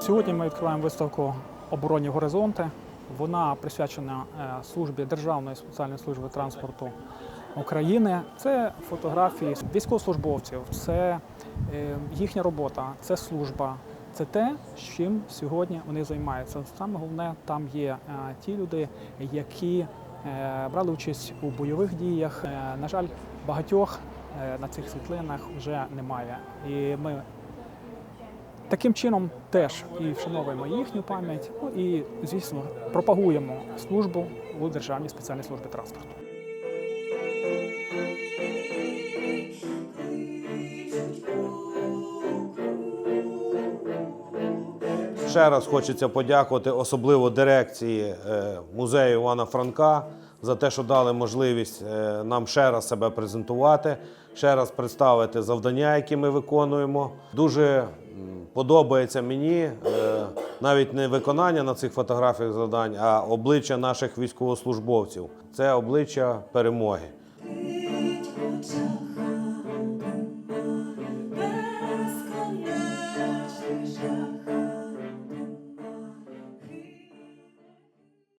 Сьогодні ми відкриваємо виставку Оборонні горизонти. Вона присвячена е, службі Державної спеціальної служби транспорту України. Це фотографії військовослужбовців, це е, їхня робота, це служба. Це те, чим сьогодні вони займаються. Саме головне, там є е, ті люди, які брали участь у бойових діях. На жаль, багатьох на цих світлинах вже немає. І ми Таким чином теж і вшановуємо їхню пам'ять, ну і звісно пропагуємо службу у Державній спеціальній службі транспорту. Ще раз хочеться подякувати особливо дирекції е, музею Івана Франка за те, що дали можливість е, нам ще раз себе презентувати, ще раз представити завдання, які ми виконуємо. Дуже подобається мені е, навіть не виконання на цих фотографіях завдань, а обличчя наших військовослужбовців. Це обличчя перемоги.